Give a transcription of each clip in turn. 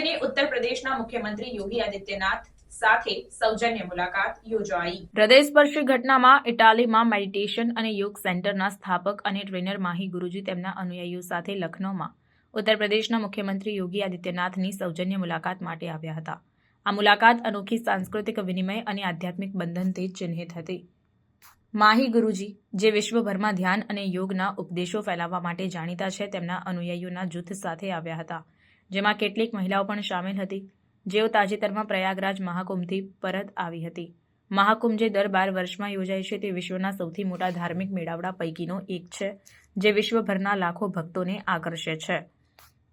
ગુરુજીની ઉત્તર પ્રદેશના મુખ્યમંત્રી યોગી આદિત્યનાથ સાથે સૌજન્ય મુલાકાત યોજાઈ. હૃદયસ્પર્શી ઘટનામાં ઇટાલીમાં મેડિટેશન અને યોગ સેન્ટરના સ્થાપક અને ટ્રેનર માહી ગુરુજી તેમના અનુયાયીઓ સાથે લખનૌમાં ઉત્તર પ્રદેશના મુખ્યમંત્રી યોગી આદિત્યનાથની સૌજન્ય મુલાકાત માટે આવ્યા હતા. આ મુલાકાત અનોખી સાંસ્કૃતિક વિનિમય અને આધ્યાત્મિક બંધનથી ચિહ્નિત હતી. માહી ગુરુજી, જે વિશ્વભરમાં ધ્યાન અને યોગના ઉપદેશો ફેલાવવા માટે જાણીતા છે, તેમના અનુયાયીઓના જૂથ સાથે આવ્યા હતા. જેમાં કેટલીક મહિલાઓ પણ સામેલ હતી. જેઓ તાજેતરમાં પ્રયાગરાજ મહાકુંભથી પરત આવી હતી. મહાકુંભ જે દર બાર વર્ષમાં યોજાય છે તે વિશ્વના સૌથી મોટા ધાર્મિક મેળાવડા પૈકીનો એક છે, જે વિશ્વભરના લાખો ભક્તોને આકર્ષે છે.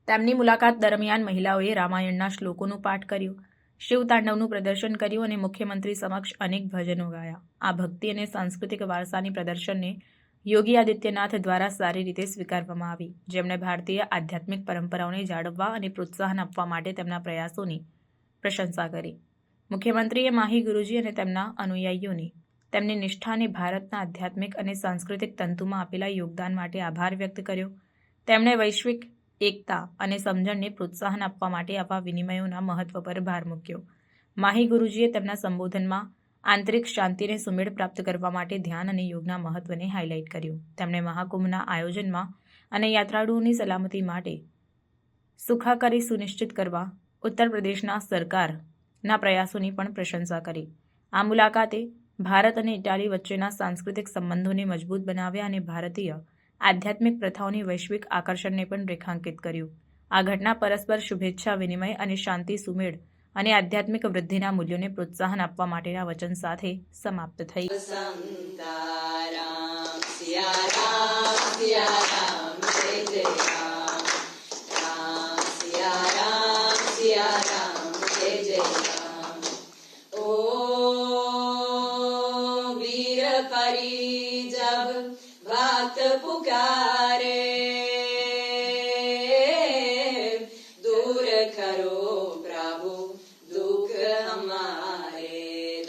તેમની મુલાકાત દરમિયાન મહિલાઓએ રામાયણના શ્લોકોનું પાઠ કર્યું, શિવ તાંડવનું પ્રદર્શન કર્યું અને મુખ્યમંત્રી સમક્ષ અનેક ભજનો ગાયા. આ ભક્તિ અને સાંસ્કૃતિક વારસાની પ્રદર્શનને યોગી આદિત્યનાથ દ્વારા સારી રીતે સ્વીકારવામાં આવી જેમણે ભારતીય આધ્યાત્મિક પરંપરાઓને જાળવવા અને પ્રોત્સાહન આપવા માટે તેમના પ્રયાસોની પ્રશંસા કરી. મુખ્યમંત્રીએ માહી ગુરુજી અને તેમના અનુયાયીઓની તેમની નિષ્ઠાને ભારતના આધ્યાત્મિક અને સાંસ્કૃતિક તંતુમાં આપેલા યોગદાન માટે આભાર વ્યક્ત કર્યો. તેમણે વૈશ્વિક એકતા અને સમજણને પ્રોત્સાહન આપવા માટે આવા વિનિમયોના મહત્વ પર ભાર મૂક્યો. માહી ગુરુજીએ તેમના સંબોધનમાં આંતરિક શાંતિને સુમેળ પ્રાપ્ત કરવા માટે ધ્યાન અને યોગના મહત્વને હાઇલાઇટ કર્યું. તેમણે મહાકુંભના આયોજનમાં અને યાત્રાળુઓની સલામતી માટે સુખાકારી સુનિશ્ચિત કરવા ઉત્તર પ્રદેશના સરકારના પ્રયાસોની પણ પ્રશંસા કરી. આ મુલાકાતે ભારત અને ઇટાલી વચ્ચેના સાંસ્કૃતિક સંબંધોને મજબૂત બનાવ્યા અને ભારતીય આધ્યાત્મિક પ્રથાઓની વૈશ્વિક આકર્ષણને પણ રેખાંકિત કર્યું. આ ઘટના પરસ્પર શુભેચ્છા વિનિમય અને શાંતિ સુમેળ અને આધ્યાત્મિક વૃદ્ધિના મૂલ્યોને પ્રોત્સાહન આપવા માટેના વચન સાથે સમાપ્ત થઈ. સંતારામ સિયા રામ સિયા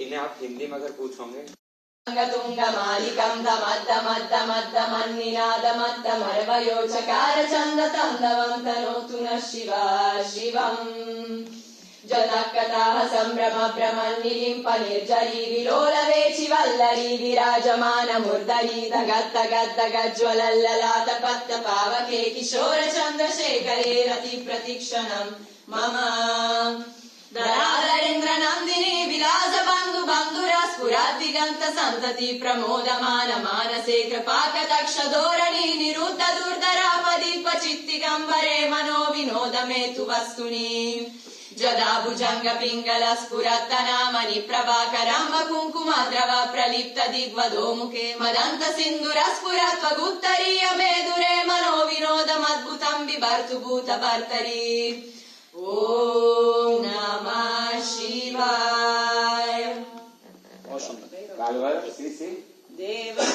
इन्हें आप हिंदी में अगर पूछोगे तुङ्गमालिकं दमद्दमद्दमन्निनादमद्दमर्वयोचकार चन्दतन्दवन्तनोतु नः शिवा शिवम् జనకథా సంభ్రమ భ్రమన్నిలింప నిర్జరి విలోల వేచి వల్లరి విరాజమాన ముర్దరి దగత్త గద్ద గజ్వలల్లలాత పత్త పావకే కిశోర చంద్రశేఖరే రతి ప్రతిక్షణం మమ దరాధరేంద్ర నందిని విలాస బంధు బంధుర స్ఫురాతి గంత సంతతి ప్రమోదమాన మానసే కృపాక దక్ష ధోరణి నిరుద్ధ దుర్ధరాపదీప చిత్తి గంబరే మనో వినోదమే తు వస్తుని पिङ्गल स्फुरत्तनामनि प्रभाकरम्ब कुङ्कुमद्रव प्रलिप्त दिग्वधोमुखे मदन्त सिन्दुर स्फुरत्वगुत्तरीय मेदुरे मनो विनोदमद्भुतं बिभर्तु भूतभर्तरि ॐ नमः शिवाय और सुनो कालवर सी सी देवराज